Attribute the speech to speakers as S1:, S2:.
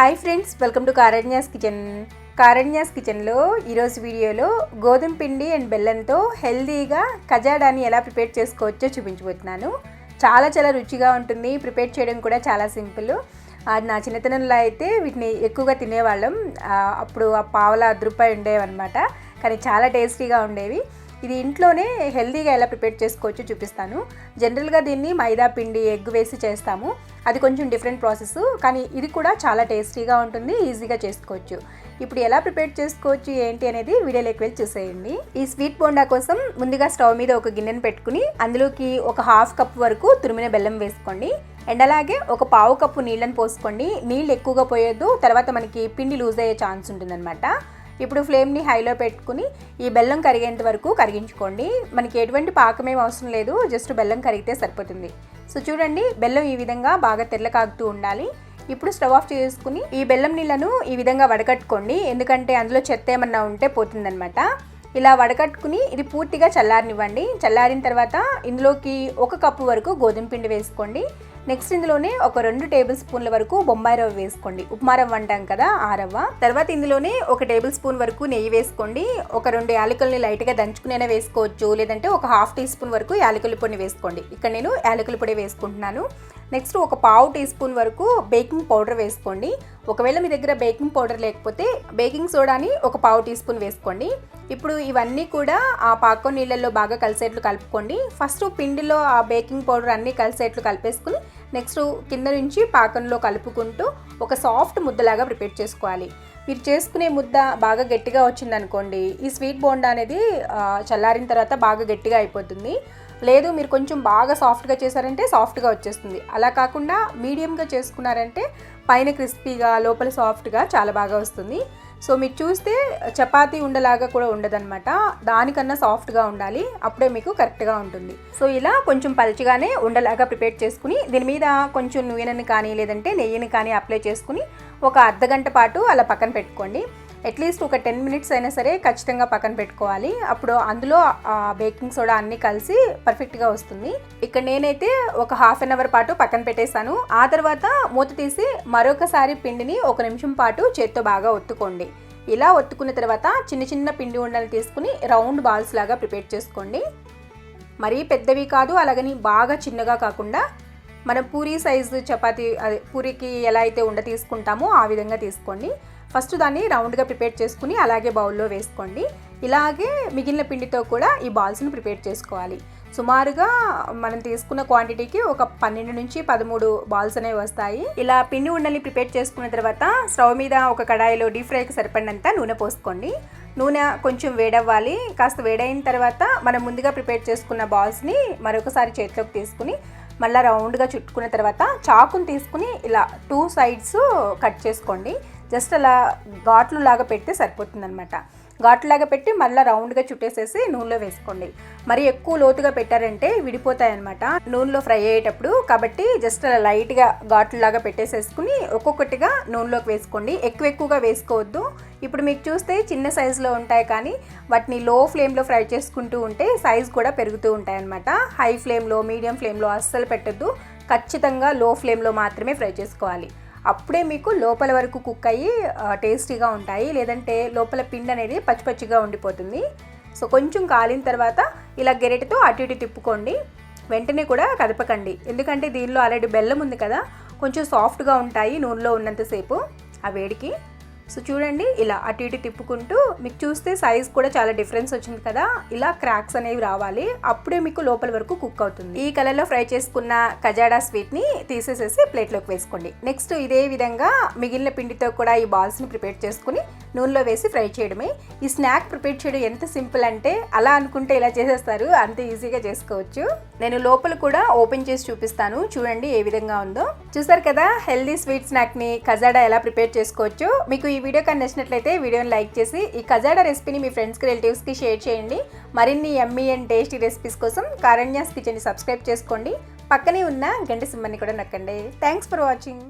S1: Hi friends welcome to Karanya's kitchen. Karanya's కిచెన్లో ఈరోజు వీడియోలో గోధుమ పిండి అండ్ బెల్లంతో హెల్దీగా కజాడాని ఎలా ప్రిపేర్ చేసుకోవచ్చో చూపించబోతున్నాను. చాలా చాలా రుచిగా ఉంటుంది ప్రిపేర్ చేయడం కూడా చాలా సింపుల్. అది నా చిన్నతనంలో అయితే వీటిని ఎక్కువగా తినేవాళ్ళం. అప్పుడు ఆ పావల అదృపాయి ఉండేవన్నమాట. కానీ చాలా టేస్టీగా ఉండేవి. ఇది ఇంట్లోనే హెల్తీగా ఎలా ప్రిపేర్ చేసుకోవచ్చో చూపిస్తాను. జనరల్గా దీన్ని మైదా పిండి ఎగ్ వేసి చేస్తాము. అది కొంచెం డిఫరెంట్ ప్రాసెస్ కానీ ఇది కూడా చాలా టేస్టీగా ఉంటుంది ఈజీగా చేసుకోవచ్చు. ఇప్పుడు ఎలా ప్రిపేర్ చేసుకోవచ్చు ఏంటి అనేది వీడియోలోకి వెళ్ళి చూసేయండి. ఈ స్వీట్ బోండా కోసం ముందుగా స్టవ్ మీద ఒక గిన్నెను పెట్టుకుని అందులోకి ఒక హాఫ్ కప్ వరకు తురిమిన బెల్లం వేసుకోండి. అండ్ అలాగే ఒక పావు కప్పు నీళ్ళని పోసుకోండి. నీళ్ళు ఎక్కువగా పోయొద్దు తర్వాత మనకి పిండి లూజ్ అయ్యే ఛాన్స్ ఉంటుందన్నమాట. ఇప్పుడు ఫ్లేమ్ని హైలో పెట్టుకుని ఈ బెల్లం కరిగేంత వరకు కరిగించుకోండి. మనకి ఎటువంటి పాకమేం అవసరం లేదు జస్ట్ బెల్లం కరిగితే సరిపోతుంది. సో చూడండి బెల్లం ఈ విధంగా బాగా తెల్ల కాగుతూ ఉండాలి. ఇప్పుడు స్టవ్ ఆఫ్ చేసుకుని ఈ బెల్లం నీళ్ళను ఈ విధంగా వడకట్టుకోండి. ఎందుకంటే అందులో చెత్త ఏమన్నా ఉంటే పోతుందనమాట ఇలా వడకట్టుకుని ఇది పూర్తిగా చల్లారనివ్వండి. చల్లారిన తర్వాత ఇందులోకి ఒక కప్పు వరకు గోధుమ పిండి వేసుకోండి. నెక్స్ట్ ఇందులోనే ఒక రెండు టేబుల్ స్పూన్ల వరకు బొంబాయి రవ్వ వేసుకోండి. ఉప్మా రవ్వ అంటాం కదా ఆ రవ్వ. తర్వాత ఇందులోనే ఒక టేబుల్ స్పూన్ వరకు నెయ్యి వేసుకోండి. ఒక రెండు యాలకుల్ని లైట్గా దంచుకునైనా వేసుకోవచ్చు. లేదంటే ఒక హాఫ్ టీ స్పూన్ వరకు యాలకుల పొడి వేసుకోండి. ఇక్కడ నేను యాలకుల పొడి వేసుకుంటున్నాను. నెక్స్ట్ ఒక పావు టీ స్పూన్ వరకు బేకింగ్ పౌడర్ వేసుకోండి. ఒకవేళ మీ దగ్గర బేకింగ్ పౌడర్ లేకపోతే బేకింగ్ సోడాని ఒక పావు టీ స్పూన్ వేసుకోండి. ఇప్పుడు ఇవన్నీ కూడా ఆ పాకం నీళ్ళల్లో బాగా కలిసేట్లు కలుపుకోండి. ఫస్ట్ పిండిలో ఆ బేకింగ్ పౌడర్ అన్నీ కలిసేట్లు కలిపేసుకుని నెక్స్ట్ కింద నుంచి పాకంలో కలుపుకుంటూ ఒక సాఫ్ట్ ముద్దలాగా ప్రిపేర్ చేసుకోవాలి. మీరు చేసుకునే ముద్ద బాగా గట్టిగా వచ్చిందనుకోండి ఈ స్వీట్ బోండా అనేది చల్లారిన తర్వాత బాగా గట్టిగా అయిపోతుంది. లేదు మీరు కొంచెం బాగా సాఫ్ట్గా చేశారంటే సాఫ్ట్గా వచ్చేస్తుంది. అలా కాకుండా మీడియంగా చేసుకున్నారంటే పైన క్రిస్పీగా లోపల సాఫ్ట్గా చాలా బాగా వస్తుంది. సో మీరు చూస్తే చపాతీ ఉండలాగా కూడా ఉండదన్నమాట. దానికన్నా సాఫ్ట్గా ఉండాలి. అప్పుడే మీకు కరెక్ట్గా ఉంటుంది. సో ఇలా కొంచెం పలచగానే ఉండలాగా ప్రిపేర్ చేసుకుని దీని మీద కొంచెం నూనెని కానీ లేదంటే నెయ్యిని కానీ అప్లై చేసుకుని ఒక అర్ధ గంట పాటు అలా పక్కన పెట్టుకోండి. అట్లీస్ట్ ఒక టెన్ మినిట్స్ అయినా సరే ఖచ్చితంగా పక్కన పెట్టుకోవాలి. అప్పుడు అందులో బేకింగ్ సోడా అన్నీ కలిసి పర్ఫెక్ట్గా వస్తుంది. ఇక్కడ నేనైతే ఒక హాఫ్ అన్ అవర్ పాటు పక్కన పెట్టేశాను. ఆ తర్వాత మూత తీసి మరొకసారి పిండిని ఒక నిమిషం పాటు చేత్తో బాగా ఒత్తుకోండి. ఇలా ఒత్తుకున్న తర్వాత చిన్న చిన్న పిండి ఉండలు తీసుకుని రౌండ్ బాల్స్ లాగా ప్రిపేర్ చేసుకోండి. మరీ పెద్దవి కాదు అలాగని బాగా చిన్నగా కాకుండా మనం పూరీ సైజు చపాతీ అదే పూరీకి ఎలా అయితే ఉండ తీసుకుంటామో ఆ విధంగా తీసుకోండి. ఫస్ట్ దాన్ని రౌండ్గా ప్రిపేర్ చేసుకుని అలాగే బౌల్లో వేసుకోండి. ఇలాగే మిగిలిన పిండితో కూడా ఈ బాల్స్ని ప్రిపేర్ చేసుకోవాలి. సుమారుగా మనం తీసుకున్న క్వాంటిటీకి ఒక పన్నెండు నుంచి పదమూడు బాల్స్ అనేవి వస్తాయి. ఇలా పిండి ఉండల్ని ప్రిపేర్ చేసుకున్న తర్వాత స్టవ్ మీద ఒక కడాయిలో డీప్ ఫ్రైకి సరిపడినంత నూనె పోసుకోండి. నూనె కొంచెం వేడవ్వాలి. కాస్త వేడైన తర్వాత మనం ముందుగా ప్రిపేర్ చేసుకున్న బాల్స్ని మరొకసారి చేతిలోకి తీసుకుని మళ్ళీ రౌండ్గా చుట్టుకున్న తర్వాత చాకుని తీసుకుని ఇలా టూ సైడ్స్ కట్ చేసుకోండి. జస్ట్ అలా ఘాట్లు లాగా పెడితే సరిపోతుందనమాట ఘాట్లాగా పెట్టి మళ్ళీ రౌండ్గా చుట్టేసేసి నూనెలో వేసుకోండి. మరి ఎక్కువ లోతుగా పెట్టారంటే విడిపోతాయన్నమాట. నూనెలో ఫ్రై అయ్యేటప్పుడు కాబట్టి జస్ట్ అలా లైట్గా ఘాట్లులాగా పెట్టేసేసుకుని ఒక్కొక్కటిగా నూనెలోకి వేసుకోండి. ఎక్కువ ఎక్కువగా వేసుకోవద్దు. ఇప్పుడు మీకు చూస్తే చిన్న సైజులో ఉంటాయి కానీ వాటిని లో ఫ్లేమ్లో ఫ్రై చేసుకుంటూ ఉంటే సైజ్ కూడా పెరుగుతూ ఉంటాయన్నమాట. హై ఫ్లేమ్లో మీడియం ఫ్లేమ్లో అస్సలు పెట్టద్దు. ఖచ్చితంగా లో ఫ్లేమ్లో మాత్రమే ఫ్రై చేసుకోవాలి. అప్పుడే మీకు లోపల వరకు కుక్ అయ్యి టేస్టీగా ఉంటాయి. లేదంటే లోపల పిండి అనేది పచ్చి పచ్చిగా ఉండిపోతుంది. సో కొంచెం కాలిన తర్వాత ఇలా గెరెటతో అటు ఇటు తిప్పుకోండి. వెంటనే కూడా కదపకండి. ఎందుకంటే దీనిలో ఆల్రెడీ బెల్లం ఉంది కదా కొంచెం సాఫ్ట్గా ఉంటాయి నూనెలో ఉన్నంతసేపు ఆ వేడికి. సో చూడండి ఇలా అటు ఇటు తిప్పుకుంటూ మీకు చూస్తే సైజ్ కూడా చాలా డిఫరెన్స్ వచ్చింది కదా? ఇలా క్రాక్స్ అనేవి రావాలి. అప్పుడే మీకు లోపల వరకు కుక్ అవుతుంది. ఈ కలర్లో ఫ్రై చేసుకున్న కజాడా స్వీట్ని తీసేసేసి ప్లేట్లోకి వేసుకోండి. నెక్స్ట్ ఇదే విధంగా మిగిలిన పిండితో కూడా ఈ బాల్స్ని ప్రిపేర్ చేసుకుని నూనెలో వేసి ఫ్రై చేయడమే. ఈ స్నాక్ ప్రిపేర్ చేయడం ఎంత సింపుల్ అంటే అలా అనుకుంటే ఇలా చేసేస్తారు. అంత ఈజీగా చేసుకోవచ్చు. నేను లోపల కూడా ఓపెన్ చేసి చూపిస్తాను. చూడండి ఏ విధంగా ఉందో. చూసారు కదా హెల్దీ స్వీట్ స్నాక్ని కజాడా ఎలా ప్రిపేర్ చేసుకోవచ్చు? మీకు ఈ వీడియో కానీ నచ్చినట్లయితే వీడియోని లైక్ చేసి ఈ కజాడా రెసిపీని మీ ఫ్రెండ్స్కి రిలేటివ్స్కి షేర్ చేయండి. మరిన్ని ఎమ్మీ అండ్ టేస్టీ రెసిపీస్ కోసం కారణ్యాస్ కిచెన్ని సబ్స్క్రైబ్ చేసుకోండి. పక్కనే ఉన్న గంట సింహాన్ని కూడా నొక్కండి. Thanks for watching.